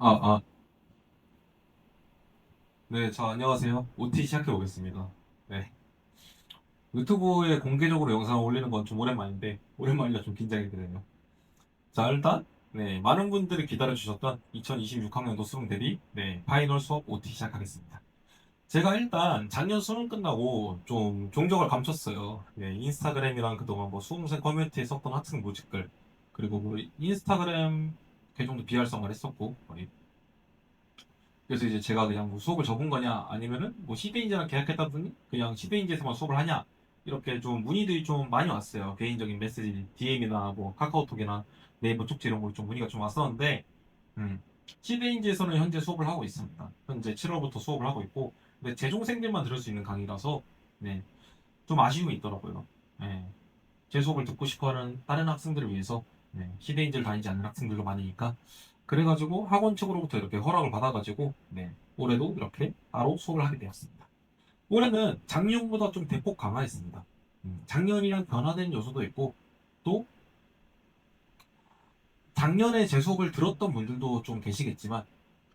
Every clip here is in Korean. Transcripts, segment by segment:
아, 아. 네, 자, 안녕하세요. OT 시작해 보겠습니다. 네. 유튜브에 공개적으로 영상을 올리는 건 좀 오랜만인데, 오랜만이라 좀 긴장이 되네요. 자, 일단, 네, 많은 분들이 기다려주셨던 2026학년도 수능 대비, 네, 파이널 수업 OT 시작하겠습니다. 제가 일단 작년 수능 끝나고 좀 종적을 감췄어요. 네, 인스타그램이랑 그동안 뭐 수험생 커뮤니티에 썼던 학생 모집글, 그리고 뭐 인스타그램 계정도 비활성화를 했었고, 거의. 그래서 이제 제가 그냥 뭐 수업을 접은 거냐 아니면은 뭐 시대인재랑 계약했다더니 그냥 시대인재에서만 수업을 하냐 이렇게 좀 문의들이 좀 많이 왔어요. 개인적인 메시지 DM이나 뭐 카카오톡이나 네이버 쪽지 이런 걸로 좀 문의가 좀 왔었는데 음, 시대인재에서는 현재 수업을 하고 있습니다. 현재 7월부터 수업을 하고 있고 근데 재종생들만 들을 수 있는 강의라서 네, 좀 아쉬움이 있더라고요. 네, 제 수업을 듣고 싶어 하는 다른 학생들을 위해서 네, 시대인재를 다니지 않는 학생들도 많으니까 그래가지고 학원 측으로부터 이렇게 허락을 받아가지고 네, 올해도 이렇게 바로 수업을 하게 되었습니다. 올해는 작년보다 좀 대폭 강화했습니다. 음, 작년이랑 변화된 요소도 있고 또 작년에 제 수업을 들었던 분들도 좀 계시겠지만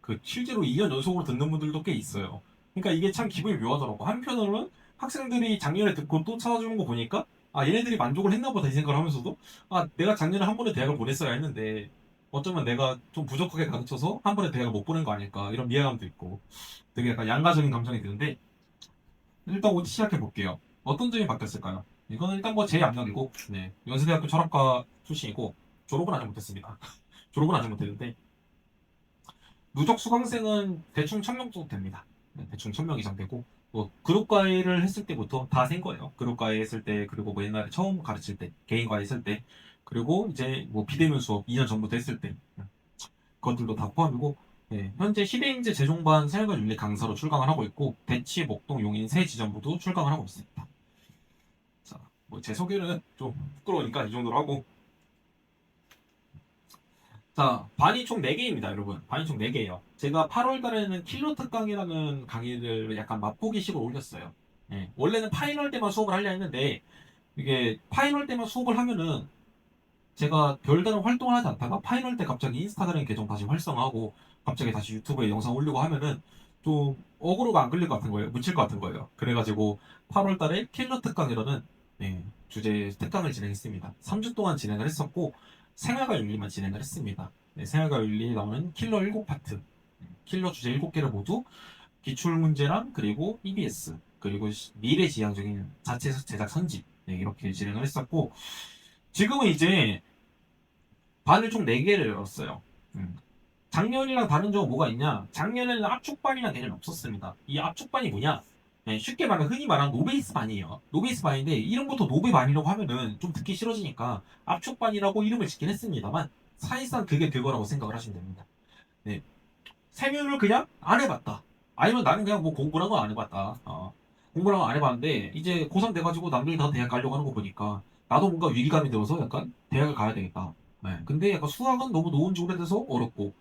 그 실제로 2년 연속으로 듣는 분들도 꽤 있어요. 그러니까 이게 참 기분이 묘하더라고. 한편으로는 학생들이 작년에 듣고 또 찾아주는 거 보니까 아 얘네들이 만족을 했나 보다 이 생각을 하면서도 아 내가 작년에 한 번에 대학을 보냈어야 했는데 어쩌면 내가 좀 부족하게 가르쳐서 한 번에 대학을 못 보낸 거 아닐까 이런 미안함도 있고 되게 약간 양가적인 감정이 드는데 일단 오지 시작해 볼게요. 어떤 점이 바뀌었을까요? 이거는 일단 뭐 제 압력이고 네 연세대학교 철학과 출신이고 졸업은 아직 못했습니다. 졸업은 아직 못했는데 누적 수강생은 대충 1000명 정도 됩니다. 네, 대충 1000명 이상 되고 뭐 그룹 과외를 했을 때부터 다 센 거예요. 그룹 과외 했을 때 그리고 뭐 옛날에 처음 가르칠 때 개인 과외 했을 때 그리고 이제 뭐 비대면 수업 2년 전부터 했을 때 그것들도 다 포함이고 네, 현재 시대인재 재종반 생활과 윤리 강사로 출강을 하고 있고 대치, 목동, 용인 세 지점부도 출강을 하고 있습니다. 자, 뭐 제 소개는 좀 부끄러우니까 이 정도로 하고 자, 반이 총 4개입니다, 여러분. 반이 총 4개예요. 제가 8월 달에는 킬러 특강이라는 강의를 약간 맛보기식으로 올렸어요. 예, 원래는 파이널 때만 수업을 하려 했는데 이게 파이널 때만 수업을 하면은 제가 별다른 활동을 하지 않다가 파이널 때 갑자기 인스타그램 계정 다시 활성화하고 갑자기 다시 유튜브에 영상 올리고 하면은 좀 어그로가 안 끌릴 것 같은 거예요. 묻힐 것 같은 거예요. 그래가지고 8월 달에 킬러 특강이라는 네, 주제 특강을 진행했습니다. 3주 동안 진행을 했었고 생활과 윤리만 진행을 했습니다. 네, 생활과 윤리 나오는 킬러 7파트 킬러 주제 7개를 모두 기출 문제랑 그리고 EBS 그리고 시- 미래지향적인 자체 제작 선집 네, 이렇게 진행을 했었고 지금은 이제 반을 총 4개를 열었어요. 음. 작년이랑 다른 점은 뭐가 있냐? 작년에는 압축반이라는 개념이 없었습니다. 이 압축반이 뭐냐? 네, 쉽게 말하면 흔히 말하는 노베이스 반이에요. 노베이스 반인데 이름부터 노베 반이라고 하면은 좀 듣기 싫어지니까 압축 반이라고 이름을 짓긴 했습니다만 사실상 그게 그거라고 생각을 하시면 됩니다. 네. 세면을 그냥 안 해봤다. 아니면 나는 그냥 뭐 공부란 건안 해봤다. 어. 공부란 건안 해봤는데 이제 고3 돼가지고 남들이 다 대학 가려고 하는 거 보니까 나도 뭔가 위기감이 들어서 약간 대학을 가야 되겠다. 네. 근데 약간 수학은 너무 노은 지 오래돼서 어렵고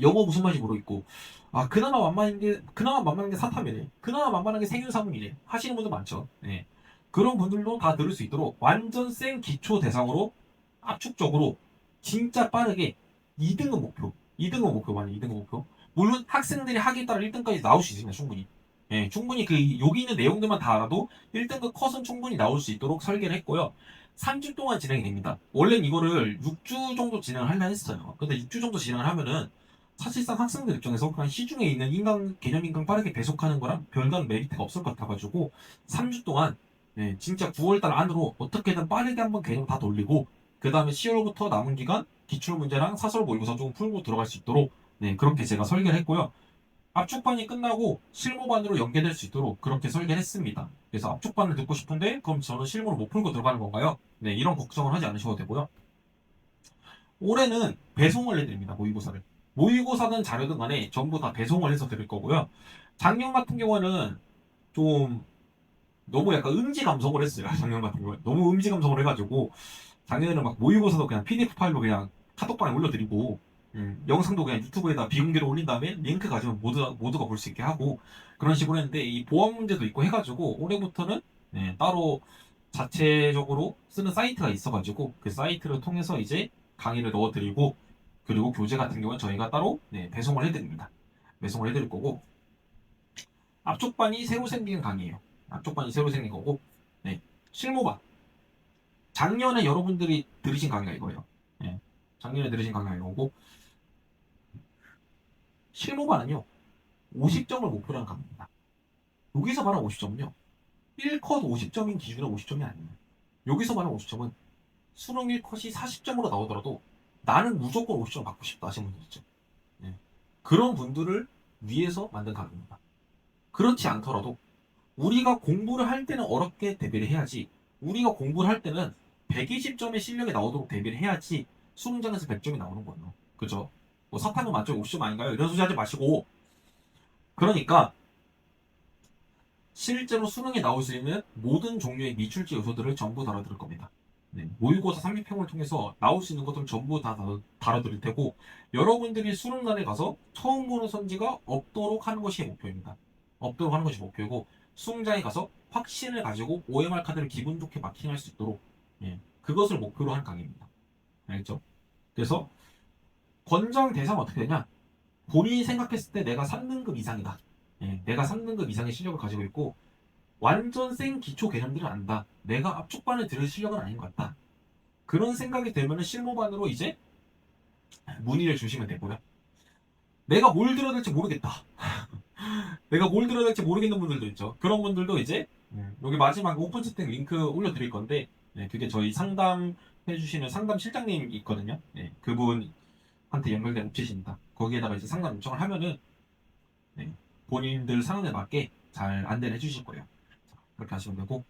영어 무슨 말인지 모르겠고 아 그나마 만만한 게 그나마 만만한 게 사탐이네. 그나마 만만한 게 생윤사문이네. 하시는 분들 많죠. 네. 그런 분들도 다 들을 수 있도록 완전 센 기초 대상으로 압축적으로 진짜 빠르게 2등급 목표. 2등급 목표 많이 2등급 목표. 물론 학생들이 하기에 따라 1등까지 나올 수 있습니다. 충분히. 예, 충분히 그 여기 있는 내용들만 다 알아도 1등급 컷은 충분히 나올 수 있도록 설계를 했고요. 3주 동안 진행이 됩니다. 원래는 이거를 6주 정도 진행을 하려 했어요. 근데 6주 정도 진행을 하면은 사실상 학생들 입장에서 그냥 시중에 있는 인강 개념 인강 빠르게 배속하는 거랑 별다른 메리트가 없을 것 같아가지고 3주 동안 예, 진짜 9월달 안으로 어떻게든 빠르게 한번 개념 다 돌리고 그 다음에 10월부터 남은 기간 기출 문제랑 사설 모의고사 조금 풀고 들어갈 수 있도록 네 그렇게 제가 설계를 했고요. 압축반이 끝나고 실무반으로 연계될 수 있도록 그렇게 설계를 했습니다. 그래서 압축반을 듣고 싶은데 그럼 저는 실무를 못 풀고 들어가는 건가요? 네 이런 걱정을 하지 않으셔도 되고요. 올해는 배송을 해드립니다 모의고사를. 모의고사든 자료든 간에 전부 다 배송을 해서 드릴 거고요. 작년 같은 경우는 좀 너무 약간 음지 감성을 했어요. 작년 같은 경우에 너무 음지 감성을 해가지고 작년에는 막 모의고사도 그냥 PDF 파일로 그냥 카톡방에 올려드리고 음, 영상도 그냥 유튜브에다 비공개로 올린 다음에 링크 가지면 모두, 모두가 볼 수 있게 하고 그런 식으로 했는데 이 보안 문제도 있고 해가지고 올해부터는 네, 따로 자체적으로 쓰는 사이트가 있어가지고 그 사이트를 통해서 이제 강의를 넣어드리고 그리고 교재 같은 경우는 저희가 따로 네, 배송을 해드립니다. 배송을 해드릴 거고 앞쪽 반이 새로 생긴 강의예요. 앞쪽 반이 새로 생긴 거고 네, 실무반 작년에 여러분들이 들으신 강의가 이거예요. 네, 작년에 들으신 강의가 이거고 실무반은요 50점을 목표로 한 강의입니다. 여기서 말하는 50점은요 1컷 50점인 기준의 50점이 아니에요. 여기서 말하는 50점은 수능 1컷이 40점으로 나오더라도 나는 무조건 50점 받고 싶다 하시는 분들 있죠. 예. 그런 분들을 위해서 만든 강의입니다. 그렇지 않더라도 우리가 공부를 할 때는 어렵게 대비를 해야지 우리가 공부를 할 때는 120점의 실력이 나오도록 대비를 해야지 수능장에서 100점이 나오는 거예요. 그죠? 뭐 사탕은 만점에 50점 아닌가요? 이런 소리 하지 마시고 그러니까 실제로 수능에 나올 수 있는 모든 종류의 미출제 요소들을 전부 다뤄드릴 겁니다. 네, 모의고사 30평을 통해서 나올 수 있는 것들을 전부 다 다뤄- 다뤄 드릴 테고 여러분들이 수능날에 가서 처음 보는 선지가 없도록 하는 것이 목표입니다. 없도록 하는 것이 목표이고 수능장에 가서 확신을 가지고 OMR 카드를 기분 좋게 마킹할 수 있도록 예, 그것을 목표로 한 강의입니다. 알겠죠? 그래서 권장 대상은 어떻게 되냐? 본인이 생각했을 때 내가 3등급 이상이다. 예, 내가 3등급 이상의 실력을 가지고 있고 완전 생 기초 개념들을 안다. 내가 압축반을 들을 실력은 아닌 것 같다. 그런 생각이 들면은 실무반으로 이제 문의를 주시면 되고요. 내가 뭘 들어야 될지 모르겠다. 내가 뭘 들어야 될지 모르겠는 분들도 있죠. 그런 분들도 이제 음, 여기 마지막 오픈 채팅 링크 올려드릴 건데 네, 그게 저희 상담 해주시는 상담 실장님 있거든요. 네, 그분한테 연결된 업체십니다. 거기에다가 이제 상담 요청을 하면은 네, 본인들 상황에 맞게 잘 안내를 해주실 거예요. 자, 그렇게 하시면 되고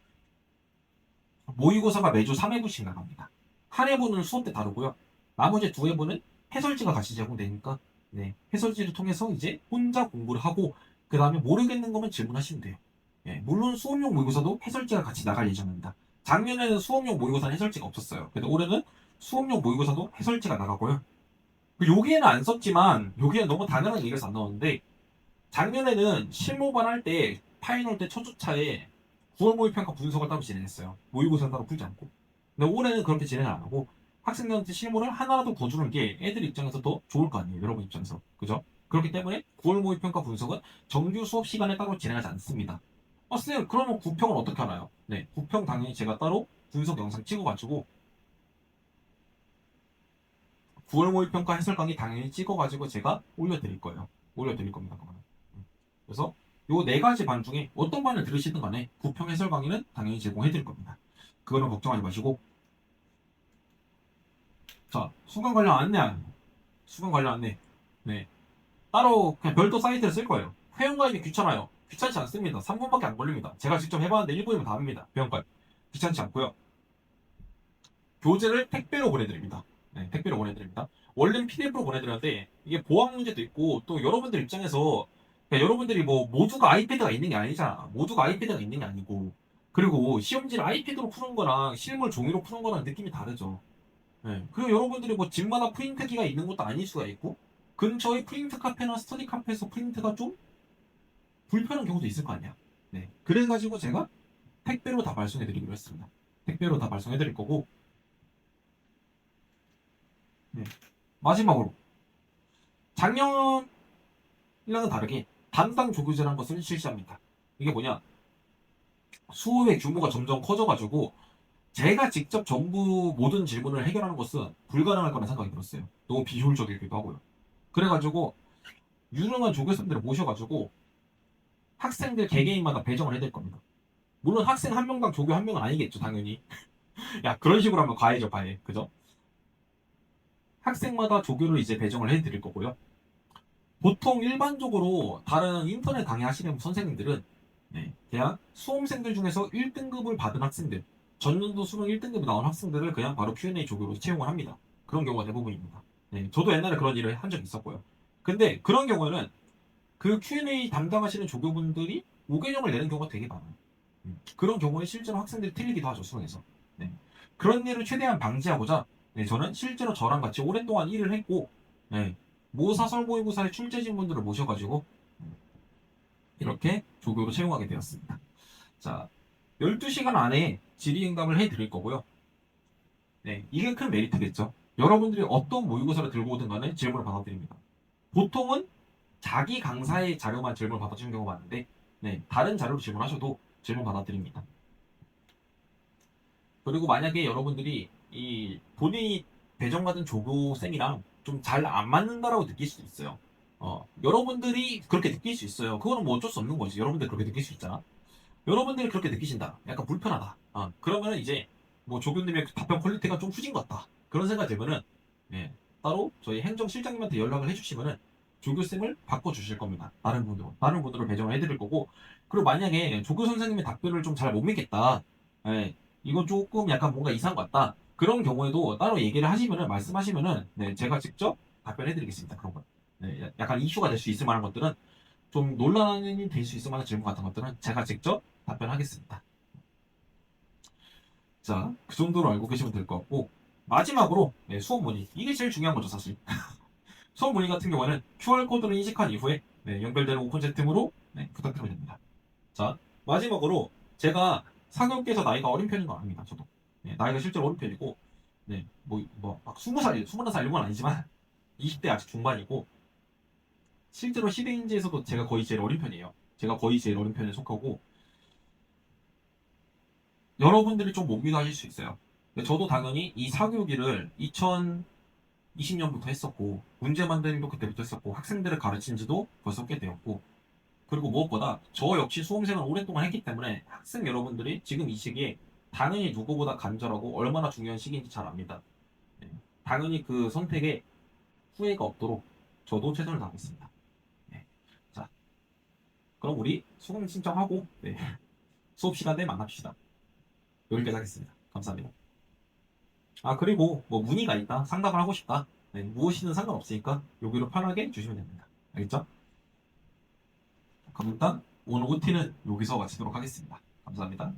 모의고사가 매주 3회분씩 나갑니다. 한 회분은 수업 때 다루고요. 나머지 두 회분은 해설지가 같이 제공되니까 네, 해설지를 통해서 이제 혼자 공부를 하고 그 다음에 모르겠는 거면 질문하시면 돼요. 예, 물론 수업용 모의고사도 해설지가 같이 나갈 예정입니다. 작년에는 수업용 모의고사는 해설지가 없었어요. 근데 올해는 수업용 모의고사도 해설지가 나가고요. 그 여기에는 안 썼지만 여기에는 너무 당연한 얘기가 안 나오는데 작년에는 실무반 할 때 파이널 때첫 주차에 9월 모의평가 분석을 따로 진행했어요. 모의고사 따로 풀지 않고. 근데 올해는 그렇게 진행을 안 하고 학생들한테 실무를 하나라도 더 주는 게 애들 입장에서 더 좋을 거 아니에요. 여러분 입장에서. 그죠? 그렇기 때문에 9월 모의평가 분석은 정규 수업 시간에 따로 진행하지 않습니다. 아, 쌤, 그러면 9평은 어떻게 하나요? 네, 9평 당연히 제가 따로 분석 영상 찍어가지고 9월 모의평가 해설 강의 당연히 찍어가지고 제가 올려드릴 거예요. 올려드릴 겁니다. 그거는. 음. 그래서 요 네 가지 반 중에 어떤 반을 들으시든 간에 9평 해설 강의는 당연히 제공해 드릴 겁니다. 그거는 걱정하지 마시고 자, 수강 관련 안내 수강 관련 안내 네 따로 그냥 별도 사이트를 쓸 거예요. 회원가입이 귀찮아요. 귀찮지 않습니다. 3분밖에 안 걸립니다. 제가 직접 해봤는데 1분이면 다 합니다. 회원가입. 귀찮지 않고요. 교재를 택배로 보내드립니다. 네, 택배로 보내드립니다. 원래는 PDF로 보내드렸는데 이게 보안 문제도 있고 또 여러분들 입장에서 그러니까 여러분들이 뭐 모두가 아이패드가 있는 게 아니잖아. 모두가 아이패드가 있는 게 아니고 그리고 시험지를 아이패드로 푸는 거랑 실물 종이로 푸는 거랑 느낌이 다르죠. 네. 그리고 여러분들이 뭐 집마다 프린트기가 있는 것도 아닐 수가 있고 근처에 프린트 카페나 스터디 카페에서 프린트가 좀 불편한 경우도 있을 거 아니야. 네. 그래가지고 제가 택배로 다 발송해드리기로 했습니다. 택배로 다 발송해드릴 거고 네. 마지막으로 작년이랑은 다르게 담당 조교제라는 것을 실시합니다. 이게 뭐냐? 수업의 규모가 점점 커져가지고 제가 직접 전부 모든 질문을 해결하는 것은 불가능할 거라는 생각이 들었어요. 너무 비효율적이기도 하고요. 그래가지고 유능한 조교선들을 모셔가지고 학생들 개개인마다 배정을 해야 될 겁니다. 물론 학생 한 명당 조교 한 명은 아니겠죠, 당연히. 야, 그런 식으로 하면 과외죠, 과외. 그죠? 학생마다 조교를 이제 배정을 해드릴 거고요. 보통 일반적으로 다른 인터넷 강의 하시는 선생님들은 네, 그냥 수험생들 중에서 1등급을 받은 학생들, 전년도 수능 1등급 나온 학생들을 그냥 바로 Q&A 조교로 채용을 합니다. 그런 경우가 대부분입니다. 네, 저도 옛날에 그런 일을 한 적이 있었고요. 근데 그런 경우에는 그 Q&A 담당하시는 조교분들이 5개념을 내는 경우가 되게 많아요. 음, 그런 경우에 실제로 학생들이 틀리기도 하죠, 수능에서. 네. 그런 일을 최대한 방지하고자 네, 저는 실제로 저랑 같이 오랜 동안 일을 했고 네, 모사설 모의고사의 출제진 분들을 모셔가지고 음, 이렇게 조교로 채용하게 되었습니다. 자, 12시간 안에 질의응답을 해드릴 거고요. 네, 이게 큰 메리트겠죠. 여러분들이 어떤 모의고사를 들고 오든 간에 질문을 받아드립니다. 보통은 자기 강사의 자료만 질문을 받아주는 경우가 많은데 네, 다른 자료로 질문하셔도 질문 받아드립니다. 그리고 만약에 여러분들이 이 본인이 배정받은 조교쌤이랑 좀 잘 안 맞는다라고 느낄 수도 있어요. 어, 여러분들이 그렇게 느낄 수 있어요. 그거는 뭐 어쩔 수 없는 거지. 여러분들 그렇게 느낄 수 있잖아. 여러분들이 그렇게 느끼신다. 약간 불편하다. 어, 그러면 이제 뭐 조교님의 답변 퀄리티가 좀 후진 것 같다. 그런 생각 들면은 예, 따로 저희 행정실장님한테 연락을 해주시면은 조교쌤을 바꿔주실 겁니다. 다른 분으로 다른 분으로 배정을 해드릴 거고 그리고 만약에 조교 선생님의 답변을 좀 잘 못 믿겠다. 예, 이건 조금 약간 뭔가 이상한 것 같다. 그런 경우에도 따로 얘기를 하시면은 말씀하시면은 네, 제가 직접 답변해드리겠습니다. 그런 거. 네, 약간 이슈가 될 수 있을 만한 것들은 좀 논란이 될 수 있을 만한 질문 같은 것들은 제가 직접 답변하겠습니다. 자, 그 정도로 알고 계시면 될 것 같고 마지막으로 네, 수업 문의 이게 제일 중요한 거죠 사실. 수업 문의 같은 경우에는 QR 코드를 인식한 이후에 네, 연결되는 오픈 채팅으로 네, 부탁드리면 됩니다. 자, 마지막으로 제가 사교육계에서 나이가 어린 편인 건 아닙니다. 저도 네, 나이가 실제로 어린 편이고 네, 뭐 뭐 막 20살, 20살 이런 건 아니지만 20대 아직 중반이고 실제로 시대인지에서도 제가 거의 제일 어린 편이에요. 제가 거의 제일 어린 편에 속하고 여러분들이 좀 모기도 하실 수 있어요. 저도 당연히 이 사교육일을 2020년부터 했었고 문제 만드는 도 그때부터 했었고 학생들을 가르친 지도 벌써 꽤 되었고 그리고 무엇보다 저 역시 수험생을 오랫동안 했기 때문에 학생 여러분들이 지금 이 시기에 당연히 누구보다 간절하고 얼마나 중요한 시기인지 잘 압니다. 네. 당연히 그 선택에 후회가 없도록 저도 최선을 다하겠습니다. 네. 자, 그럼 우리 수강 신청하고 네. 수업 시간에 만납시다. 여기까지 하겠습니다. 감사합니다. 아 그리고 뭐 문의가 있다, 상담을 하고 싶다, 네, 무엇이든 상관없으니까 여기로 편하게 주시면 됩니다. 알겠죠? 그럼 일단 오늘 OT는 여기서 마치도록 하겠습니다. 감사합니다.